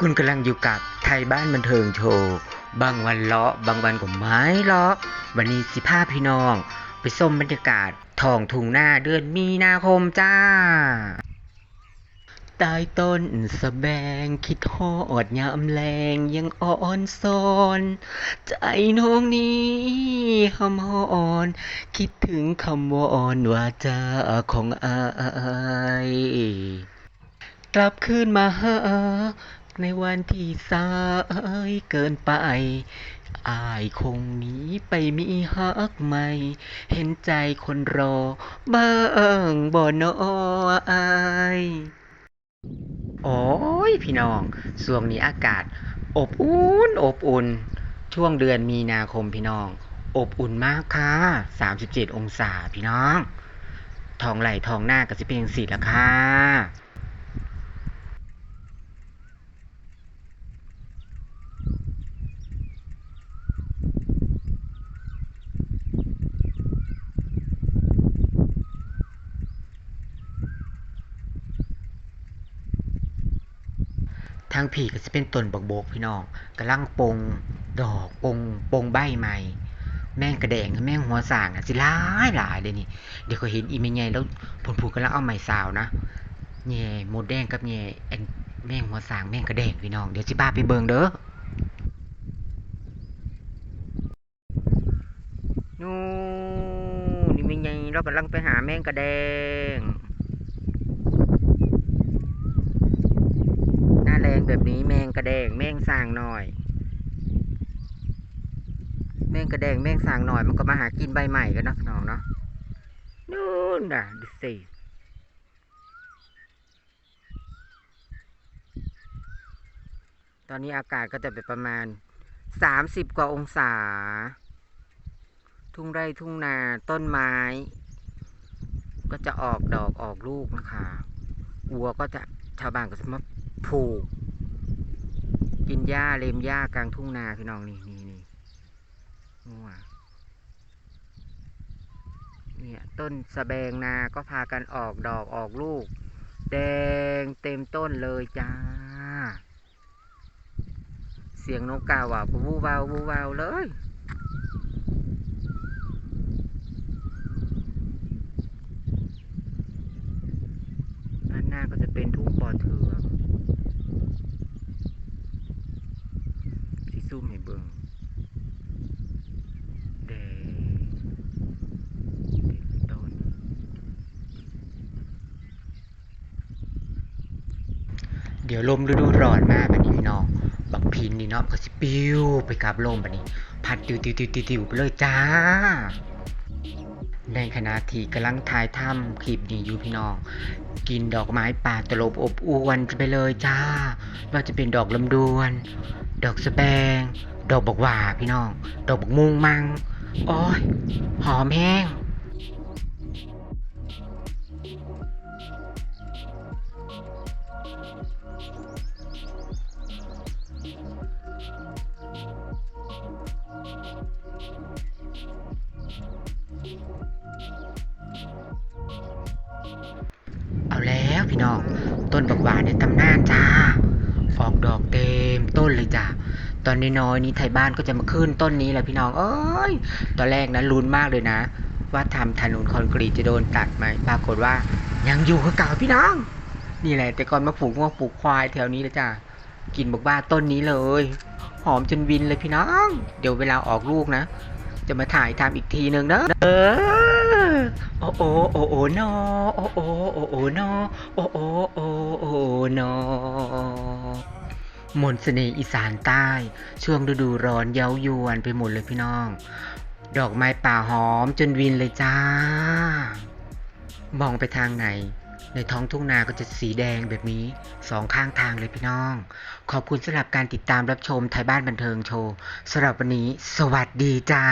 คุณกำลังอยู่กับไทยบ้านบันเทิงโชว์ บางวันเลาะ บางวันก็ไม่เลาะ วันนี้สิพาพี่น้อง ไปชมบรรยากาศทองทุ่งหน้าเดือนมีนาคมจ้าใต้ต้นสะแบงคิดฮอดยามแลงยังอ่อนซอน ใจน้องนี้หำฮอน คิดถึงคำวอนว่าจาของอาย กลับคืนมาหา ในวันที่สายเกินไป อายคงหนีไปมีฮักใหม่ เห็นใจคนรอ บ้างบ่นออายโอ้ยพี่น้องช่วงนี้อากาศ อบอุ่นอบอุ่น ช่วงเดือนมีนาคมพี่น้อง อบอุ่นมากค่ะ 37 องศาพี่น้อง ทองไหลทองหน้าก็สิเป็นสีละค่ะ ทางผีก็จะเป็นต้นบักโบกพี่น้องกำลังปงดอกปงปงใบใหม่แม่งกระแดงแม่งหัวสางอะสิหลายหลายเลยนี่ เดี๋ยวก็เห็นอีเมยใหญ่แล้วผลผูกกำลังเอาใหม่สาวนะแง่หมดแดงกับแง่แม่งหัวสางแม่งกระแดงพี่น้องเดี๋ยวสิบ้าไปเบิงเด้อนู่นี่เมยใหญ่เรากำลังไปหาแม่งกระแดง หน้า แบบนี้แมงกระแดงแมงสางหน่อย แมงกระแดงแมงสางหน่อย มันก็มาหากินใบใหม่กันนะน้องเนาะนู่นน่ะดูสิตอนนี้อากาศก็จะเป็นประมาณสามสิบกว่าองศา ทุ่งไร่ทุ่งนาต้นไม้ ก็จะออกดอกออกลูกนะคะวัวก็จะชาวบ้านก็จะมาผูก กินหญ้าเลมหญ้ากลางทุ่งนาพี่น้องนี่นี่นี่งัวเนี่ยต้นสะแบงนาก็พากันออกดอกออกลูก แดงเต็มต้นเลยจ้า เสียงนกกาว่าวูวาววูวาวเลยด้านหน้าก็จะเป็นทุ่งปอเทืองที่ ซุ่มให้เบิงแดงเต็มต้น เดี๋ยวลมฤดูร้อนมาบัดนี้พี่น้อง บักพินนี่เนาะก็สิปิ้วไปกับลมบัดนี้ พัดติวติวติวติวติวไปเลยจ้า ในขณะที่กำลังถ่ายทำคลิปนี้อยู่พี่น้องกินดอกไม้ป่าตลบอบอวนไปเลยจ้าว่าจะเป็นดอกลำดวน ดอกสแบง ดอกบกหว่าพี่น้อง ดอกบกมุงมัง โอ้ย หอมแห้ง เอาแล้วพี่น้อง ต้นบกหวานในตำนานจ้า ออกดอกเต็ม ตอนน้อยๆนี้ไทยบ้านก็จะมาขึ้นต้นนี้แหละพี่น้องเอ้ยตอนแรกนั้นลุ้นมากเลยนะ ว่าทำถนนคอนกรีตจะโดนตัดไหมปรากฏว่ายังอยู่คือเก่าพี่น้อง นี่แหละ แต่ก่อนมาปลูกงวปลูกควายแถวนี้เลยจ้ากินบักบ้าต้นนี้เลย หอมจนวินเลยพี่น้อง เดี๋ยวเวลาออกลูกนะ จะมาถ่ายทำอีกทีหนึ่งนะเออโอ้โอโอ้โอนอโอ้โอโอ้โอนอโอ้โอโอ้โอนอ มนเสน่ห์อีสานใต้ ช่วงฤดูร้อนเย้ายวนไปหมดเลยพี่น้อง ดอกไม้ป่าหอมจนวินเลยจ้า มองไปทางไหน ในท้องทุ่งนาก็จะสีแดงแบบนี้สองข้างทางเลยพี่น้อง ขอบคุณสำหรับการติดตามรับชมไทยบ้านบันเทิงโชว์สำหรับวันนี้ สวัสดีจ้า